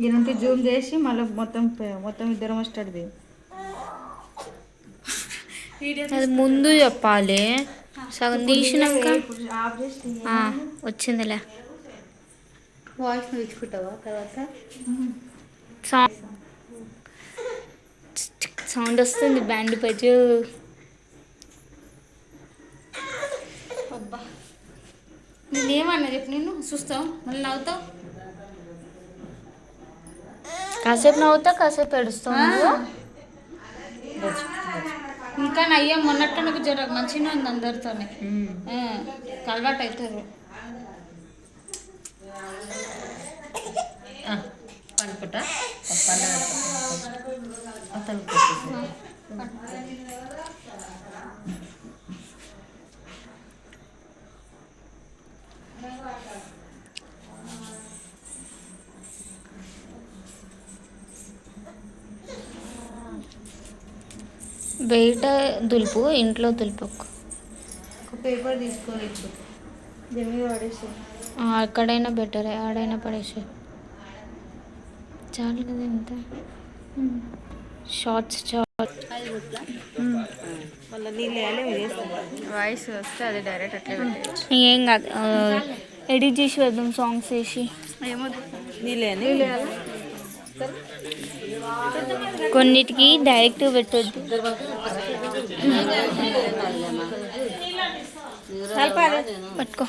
ఈయనంటే Zoom చేసి మళ్ళీ మొత్తం మొత్తం ఇద్దరం వస్తుంది అది ముందు చెప్పాలి. సగం తీసినాక వచ్చిందిలే. వాయిస్ తర్వాత? సౌండ్ వస్తుంది బ్యాండ్ పచ్చు అబ్బా. నేనేమన్నా చెప్పు నేను చూస్తావు? మళ్ళీ నవ్వుతావు? కాసేపు నవ్వుతా కాసేపు ఏడుస్తావు నువ్వు? ఇంకా నయ్యా మొన్నట్టు నాకు జర మంచిగా ఉంది అందరితోనే. అలవాటు అవుతారు పనుకుంటా పండుగ బయట దులుపు ఇంట్లో దులుపుకు ఒక పేపర్ పడేసి ఎక్కడైనా బెటరే ఆడైనా పడేసే చాలు కదా ఇంత? షార్ట్స్ షార్ట్ మళ్ళీ నీళ్ళు వేయాలి వాయిస్ వస్తే అది డైరెక్ట్ అట్లే ఏం కాదు ఎడిట్ చేసి వేద్దాం సాంగ్స్ వేసి. ఏమొద్దు నీళ్ళని కొన్నిటికి డైరెక్ట్ పెట్టొద్దు పట్టుకో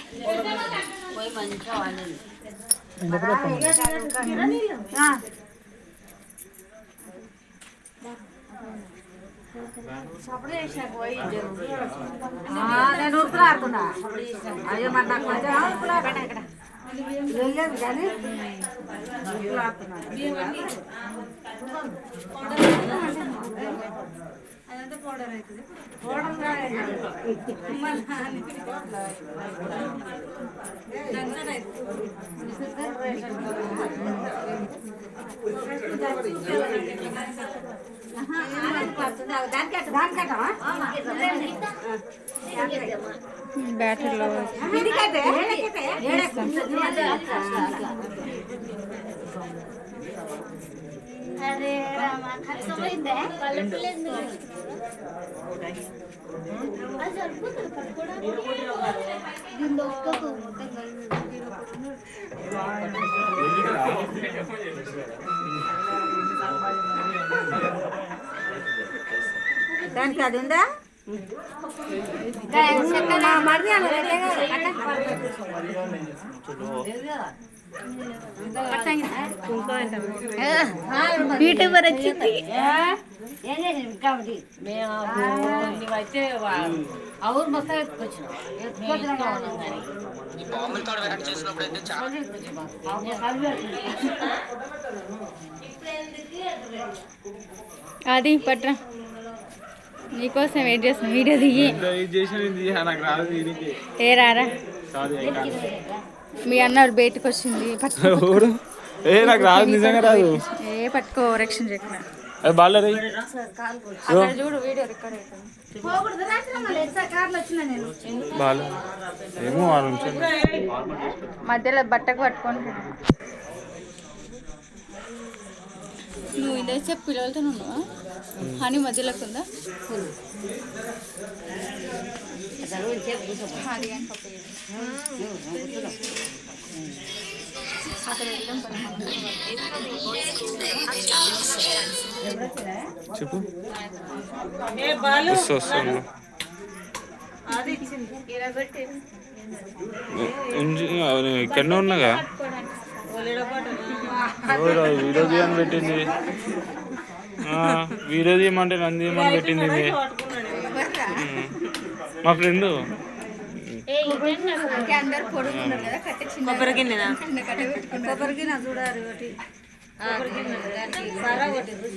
నేను ఉరుకులు ఆడుతున్నా అయ్యో మరి నాకు కొంచెం ఉరుకులు ఆడుతున్నా ఇక్కడ వెళ్ళలేదు కానీ ఉరుకులు ఆడుతున్నా బ్యాటరీలో దానికి అది ఉందా? మరిది అన్న యూట్యూబర్ వచ్చింది మేమైతే అవును మొత్తం ఎత్తుకొచ్చినాం అది పట్రా నీకోసం వెయిట్ చేస్తున్నా వీడియో దిగి. ఏ రారా. మీ అన్నాడు బయటకు వచ్చింది? ఏ నాకు రాదు నిజంగా రాదు. ఏ పట్టుకో రక్షణ చెప్పిన అది బాగాలేదు అక్కడ చూడు వీడియో రికార్డ్ అవుతుంది బాగాలేదు ఏమో ఆ నుంచి మధ్యలో బట్టకు పట్టుకొని నువ్వు ఇదే చెప్పు పిల్లలతో ఉన్నావా? హనీ మధ్యలోకి ఉందా. అక్కడ. చెప్పు. ఇక్కడనే ఉన్నాగా? వీడియో తీయని పెట్టింది. ఆ, వీడియో తీయమంటే నన్ను తీయమని పెట్టింది. మా. ఫ్రెండ్. కొబ్బరి పెట్టుకున్నారు. కొబ్బరి గిన్నె చూడాలి